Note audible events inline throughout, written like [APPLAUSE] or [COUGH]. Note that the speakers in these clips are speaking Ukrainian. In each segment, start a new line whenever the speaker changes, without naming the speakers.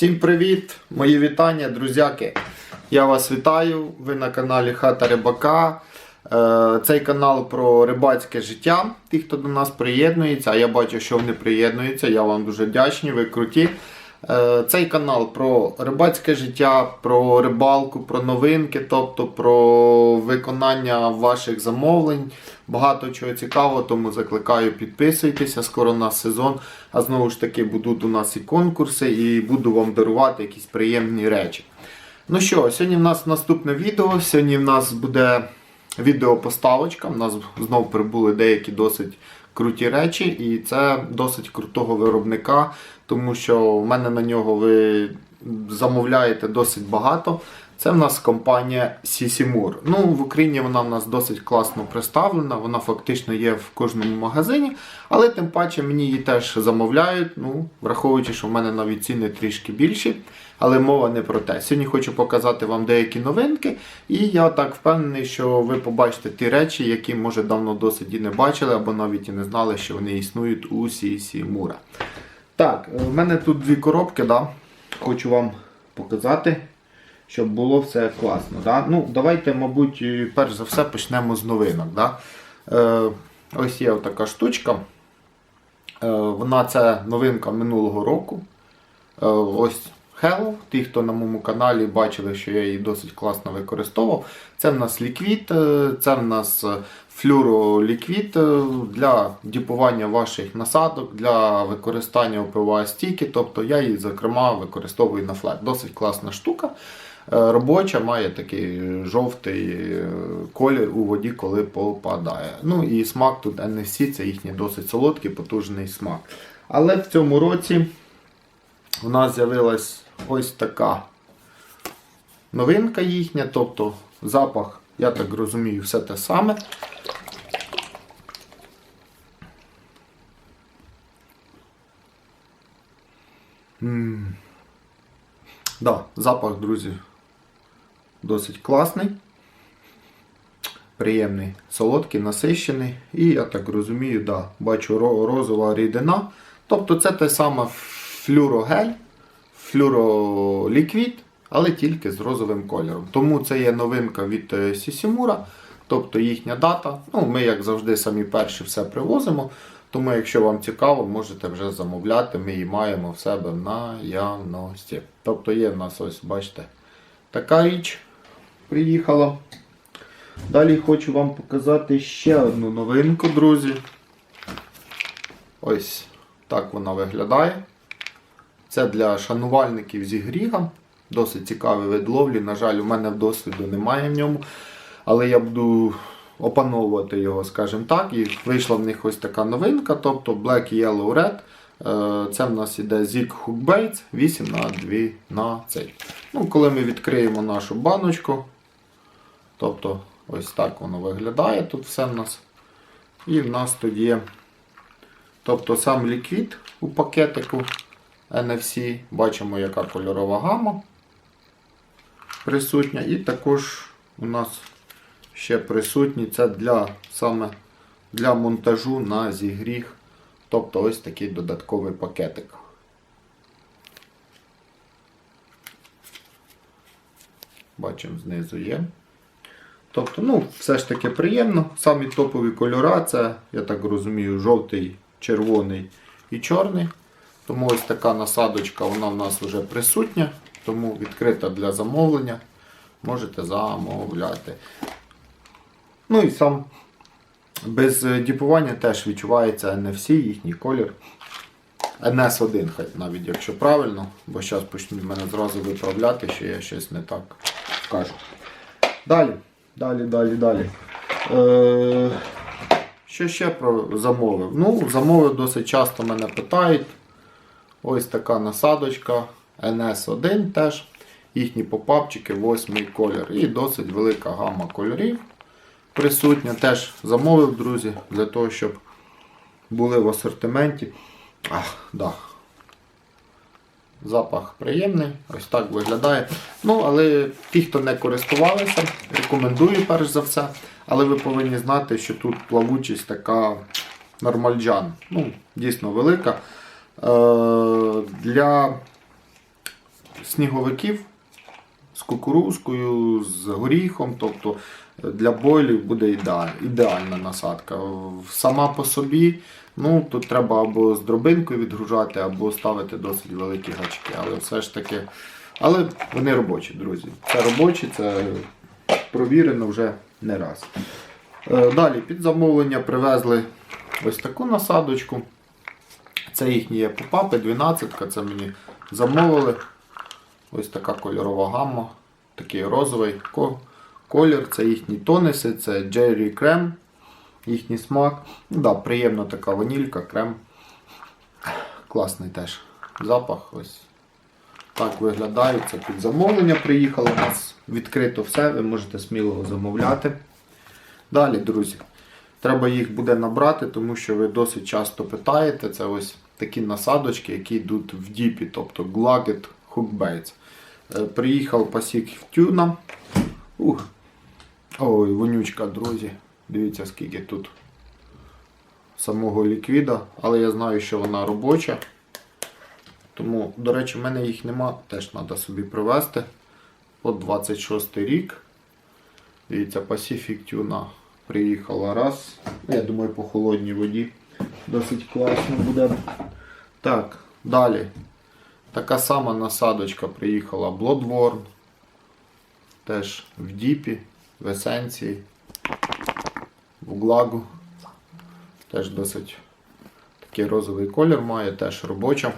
Всім привіт! Мої вітання, друзяки. Я вас вітаю. Ви на каналі Хата Рибака. Е, Цей канал про рибацьке життя. Ті, хто до нас приєднується, а я бачу, що вони приєднуються. Я вам дуже вдячний, ви круті. Е, Цей канал про рибацьке життя, про рибалку, про новинки, тобто про виконання ваших замовлень. Багато чого цікавого, тому закликаю підписуйтеся. Скоро у нас сезон. А знову ж таки будуть у нас і конкурси, і буду вам дарувати якісь приємні речі. Ну що, сьогодні в нас наступне відео. Сьогодні в нас буде відеопоставочка. У нас знов прибули деякі досить круті речі, і це досить крутого виробника, тому що в мене на нього ви замовляєте досить багато. Це в нас компанія Сісімур. Ну, в Україні вона в нас досить класно представлена, вона фактично є в кожному магазині, але тим паче мені її теж замовляють, ну, враховуючи, що в мене навіть ціни трішки більші, але мова не про те. Сьогодні хочу показати вам деякі новинки, і я так впевнений, що ви побачите ті речі, які, може, давно досить і не бачили, або навіть і не знали, що вони існують у Сісімура. Так, е, в мене тут дві коробки, да? хочу вам показати щоб було все класно. Да? Ну, Давайте, мабуть, перш за все почнемо з новинок. Да? Е, ось є така штучка. Е, вона це новинка минулого року. Е, ось Hello. Ті, хто на моєму каналі бачили, що я її досить класно використовував. Це в нас ліквід, е, це в нас флюроліквід е, для діпування ваших насадок, для використання ОПВА стійки. Тобто я її, зокрема, використовую на флет. Досить класна штука. Е, Робоча має такий жовтий е, колір у воді, коли попадає. Ну і смак тут NFC, це їхній досить солодкий, потужний смак. Але в цьому році у нас з'явилась ось така новинка їхня, тобто запах, я так розумію, все те саме. М. Да, запах, друзі, досить класний, приємний, солодкий, насищений. І я так розумію, да, бачу розова рідина. Тобто це те саме флюрогель, флюроліквід, але тільки з розовим кольором. Тому це є новинка від е, Сісімура, тобто їхня дата. Ну, Ми, як завжди, самі перші все привозимо. Тому, якщо вам цікаво, можете вже замовляти. Ми її маємо в себе в наявності. Тобто є в нас ось, бачите, така річ приїхала. Далі хочу вам показати ще одну новинку, друзі. Ось так вона виглядає. Це для шанувальників зі гріга. Досить цікавий вид ловлі. На жаль, у мене досвіду немає в ньому. Але я буду опановувати його, скажімо так. І вийшла в них ось така новинка, тобто Black Yellow Red. Е, Це в нас іде Zig Hook Baits 8 на 12. Ну, коли ми відкриємо нашу баночку, тобто ось так воно виглядає тут все в нас. І в нас тут є тобто сам ліквід у пакетику NFC. Бачимо, яка кольорова гама присутня. І також у нас ще присутні це для саме для монтажу на зігріх. Тобто ось такий додатковий пакетик. Бачимо, знизу є. Тобто, ну, все ж таки приємно. Самі топові кольори це, я так розумію, жовтий, червоний і чорний. Тому ось така насадочка вона в нас вже присутня, тому відкрита для замовлення. Можете замовляти. Ну і сам без е, діпування теж відчувається NFC, їхній колір. NS1, хай навіть якщо правильно, бо зараз почнуть мене зразу виправляти, що я щось не так кажу. Далі, далі, далі, далі. Е, що ще про замовив? Ну, замовив досить часто мене питають. Ось така насадочка NS1 теж. Їхні попапчики, восьмий колір. І досить велика гама кольорів присутня. Теж замовив, друзі, для того, щоб були в асортименті. Ах, да. Запах приємний, ось так виглядає. Ну, але ті, хто не користувалися, рекомендую перш за все. Але ви повинні знати, що тут плавучість така нормальджан. Ну, дійсно велика. Е, для сніговиків з кукурузкою, з горіхом. Тобто для бойлів буде ідеальна насадка. Сама по собі, ну тут треба або з дробинкою відгружати, або ставити досить великі гачки. Але все ж таки. Але вони робочі, друзі. Це робочі, це провірено вже не раз. Е, Далі під замовлення привезли ось таку насадочку. Це їхні є попапи, 12 це мені замовили. Ось така кольорова гамма, такий розовий колір, це їхні тониси, це Jerry Крем, їхній смак. Ну, да, приємна така ванілька, крем. Класний теж запах. Ось так виглядає. Це під замовлення приїхало. У нас відкрито все, ви можете сміло замовляти. Далі, друзі, треба їх буде набрати, тому що ви досить часто питаєте. Це ось такі насадочки, які йдуть в діпі, тобто Hookbaits. Е, Приїхав пасік в тюна. Ух. Ой, вонючка, друзі. Дивіться, скільки тут самого ліквіда, але я знаю, що вона робоча. Тому, до речі, в мене їх нема, теж треба собі привезти. От 26 рік. Дивіться, Pacific Tuna приїхала раз. Я думаю, по холодній воді досить класно буде. Так, далі. Така сама насадочка приїхала Bloodworm. Теж в Діпі, в есенції, в Глагу. Теж досить такий розовий колір має, теж робоча,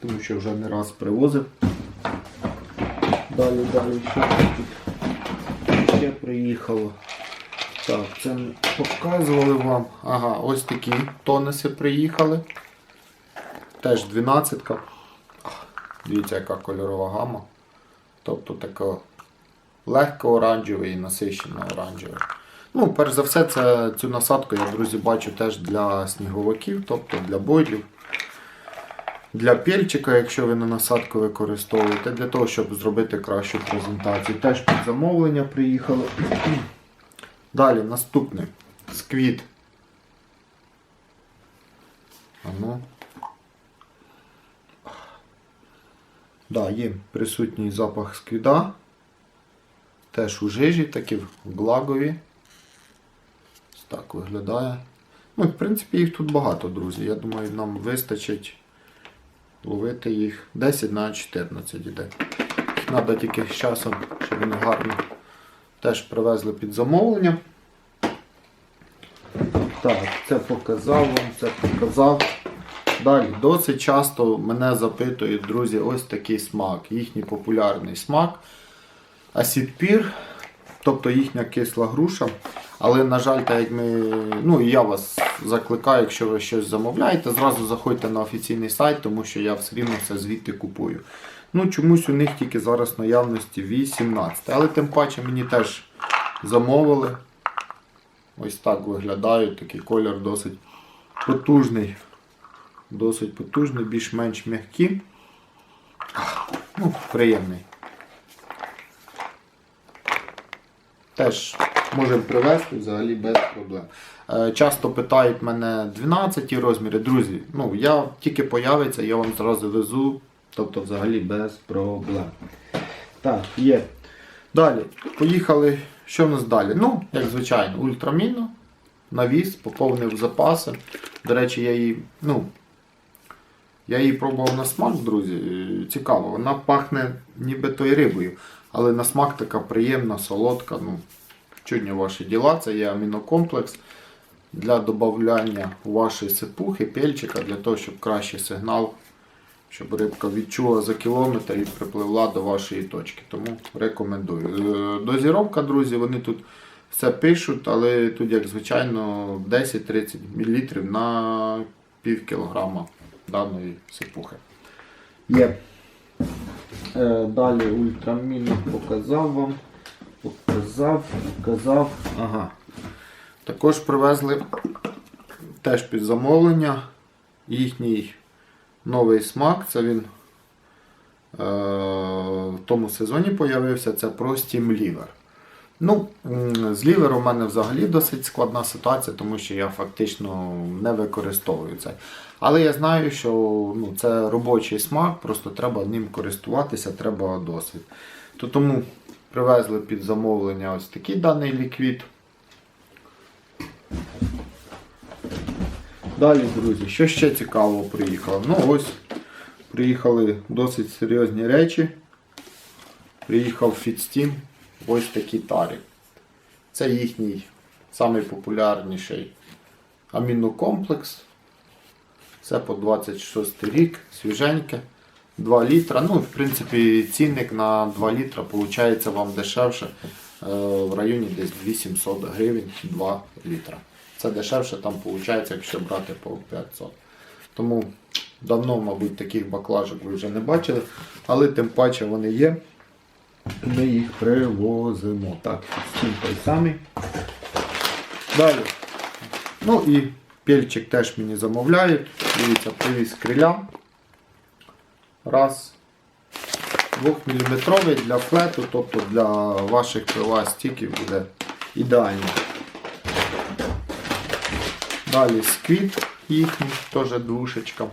тому що вже не раз привозив. Далі, далі, що тут ще приїхало. Так, це ми показували вам. Ага, ось такі тонеси приїхали. Теж 12. -ка. Дивіться, яка кольорова гама. Тобто така легко оранжевий і насищено оранжевий. Ну, перш за все, це, цю насадку я, друзі, бачу теж для сніговиків, тобто для бойлів. Для пільчика, якщо ви на насадку використовуєте, для того, щоб зробити кращу презентацію. Теж під замовлення приїхало. [CLEARS THROAT] Далі наступний сквіт. А ну. Да, є присутній запах сквіда. Теж у жижі, такі в глагові. Ось так виглядає. Ну, в принципі, їх тут багато, друзі. Я думаю, нам вистачить ловити їх 10 на 14 іде. Треба тільки з часом, щоб вони гарно теж привезли під замовлення. Так, це показав вам, це показав. Далі, досить часто мене запитують, друзі, ось такий смак. Їхній популярний смак. Асідпір, тобто їхня кисла груша. Але, на жаль, так як ми, ну я вас закликаю, якщо ви щось замовляєте, зразу заходьте на офіційний сайт, тому що я все рівно все звідти купую. Ну, чомусь у них тільки зараз наявності 18. Але тим паче мені теж замовили. Ось так виглядають, такий колір досить потужний. Досить потужний, більш-менш м'який. Ну, приємний. Теж можемо привезти взагалі без проблем. Е, Часто питають мене 12 розміри. Друзі, ну я тільки появиться, я вам зразу везу, тобто взагалі без проблем. Так, є. Далі, поїхали. Що в нас далі? Ну, як звичайно, ультрамінно, навіс, поповнив запаси. До речі, я її, ну, я її пробував на смак, друзі. е, Цікаво, вона пахне ніби тою рибою, але на смак така приємна, солодка. Ну, чудні ваші діла. Це є амінокомплекс для додавання вашої сипухи, пельчика, для того, щоб кращий сигнал, щоб рибка відчула за кілометр і припливла до вашої точки. Тому рекомендую. Е, Дозіровка, друзі, вони тут все пишуть, але тут, як звичайно, 10-30 мл на пів кілограма даної сипухи. Є. Е, Далі ультрамін показав вам. Показав, показав. Ага. Також привезли теж під замовлення їхній новий смак. Це він е, в тому сезоні появився. Це простім Liver. Ну, з лівером у мене взагалі досить складна ситуація, тому що я фактично не використовую це. Але я знаю, що ну, це робочий смак, просто треба ним користуватися, треба досвід. То тому привезли під замовлення ось такий даний ліквід. Далі, друзі, що ще цікавого приїхало? Ну ось приїхали досить серйозні речі. Приїхав Фітстім, ось такі тарі. Це їхній найпопулярніший амінокомплекс. Це по 26 рік, свіженьке. 2 літра. Ну, в принципі, цінник на 2 літра виходить вам дешевше е, в районі десь 2700 гривень 2 літра. Це дешевше там виходить, якщо брати по 500. Тому давно, мабуть, таких баклажок ви вже не бачили, але тим паче вони є. Ми їх привозимо. Так, стін той самий. Далі. Ну і пельчик теж мені замовляють. Дивіться, привіз криля. Раз. 2-мм для флету, тобто для ваших пива стіків буде ідеально. Далі сквіт їхній, теж двушечка.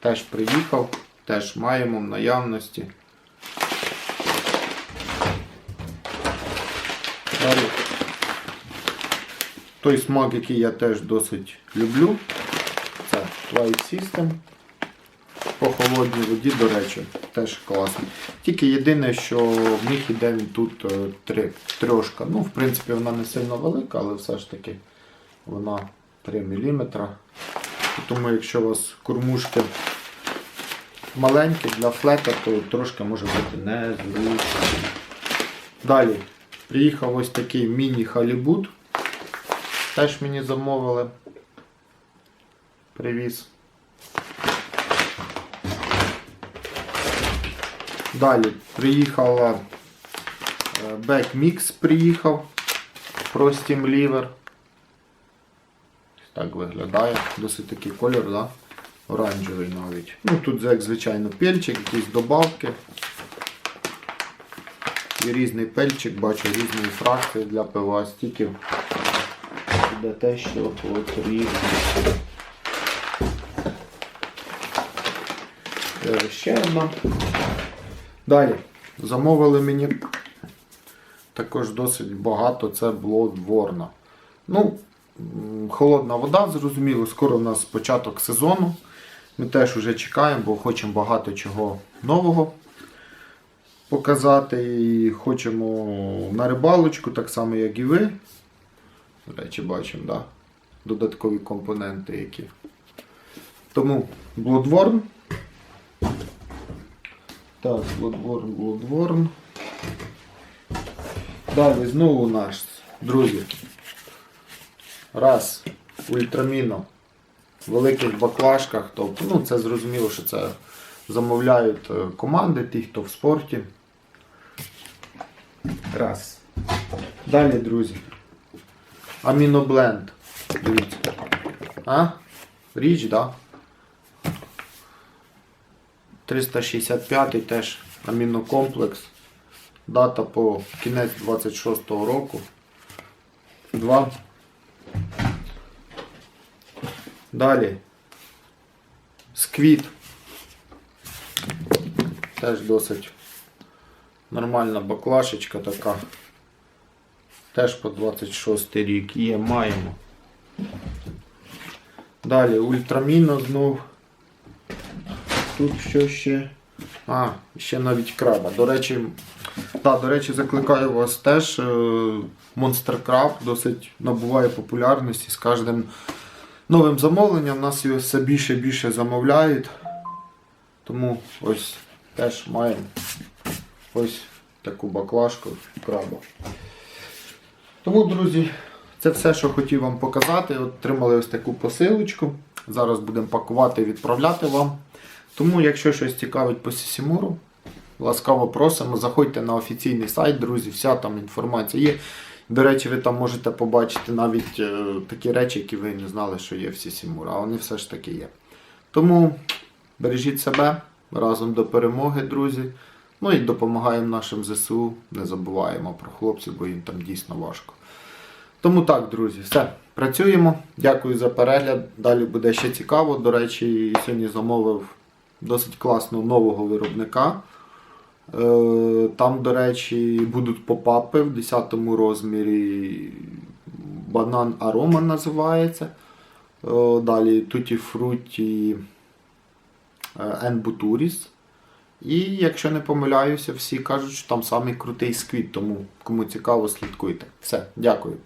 Теж приїхав, теж маємо в наявності. Той смак, який я теж досить люблю, це White System. По холодній воді, до речі, теж класний. Тільки єдине, що в них іде тут е, три, трьошка. Ну, в принципі, вона не сильно велика, але все ж таки вона 3 мм. Тому якщо у вас кормушки маленькі для флета, то трошки може бути незручно. Далі приїхав ось такий міні-халібут. Теж мені замовили. Привіз. Далі приїхала е, Backmix приїхав про Steam Так виглядає. Досить такий колір, да? оранжевий навіть. Ну тут як звичайно пельчик, якісь добавки. І різний пельчик, бачу різної фракції для пива стіків. Де те, що потрібно. Ще одна. Далі. Замовили мені також досить багато, це Bloodborne. Ну, холодна вода, зрозуміло, скоро у нас початок сезону. Ми теж вже чекаємо, бо хочемо багато чого нового показати. І хочемо на рибалочку, так само, як і ви. До речі, бачимо, да? додаткові компоненти які. Тому Bloodborne. Так, Bloodborne, Bloodborne. Далі знову наш, друзі. Раз, ультраміно в великих баклажках. Тобто, ну, це зрозуміло, що це замовляють е, команди, ті, хто в спорті. Раз. Далі, друзі. Амінобленд. Дивіться. А? Річ, так? Да? 365 теж амінокомплекс. Дата по кінець 26-го року. Два. Далі. Сквіт. Теж досить нормальна баклашечка така. Теж по 26 рік є, маємо. Далі ультраміно знов. Тут що ще? А, ще навіть краба. До речі, та, до речі, закликаю вас теж. е, Monster Crab досить набуває популярності з кожним новим замовленням. Нас його все більше і більше замовляють. Тому ось теж маємо ось таку баклажку краба. Тому, друзі, це все, що хотів вам показати. Отримали ось таку посилочку. Зараз будемо пакувати і відправляти вам. Тому, якщо щось цікавить по Сісімуру, ласкаво просимо. Заходьте на офіційний сайт, друзі, вся там інформація є. До речі, ви там можете побачити навіть е, такі речі, які ви не знали, що є в Сісімуру, а вони все ж таки є. Тому бережіть себе разом до перемоги, друзі. Ну і допомагаємо нашим ЗСУ. Не забуваємо про хлопців, бо їм там дійсно важко. Тому так, друзі, все. Працюємо. Дякую за перегляд. Далі буде ще цікаво. До речі, сьогодні замовив досить класного нового виробника. Е, Там, до речі, будуть попапи в 10 розмірі. Банан Арома називається. Е, Далі Tutti Frutti Buturis. І якщо не помиляюся, всі кажуть, що там самий крутий сквіт, тому кому цікаво, слідкуйте. Все, дякую.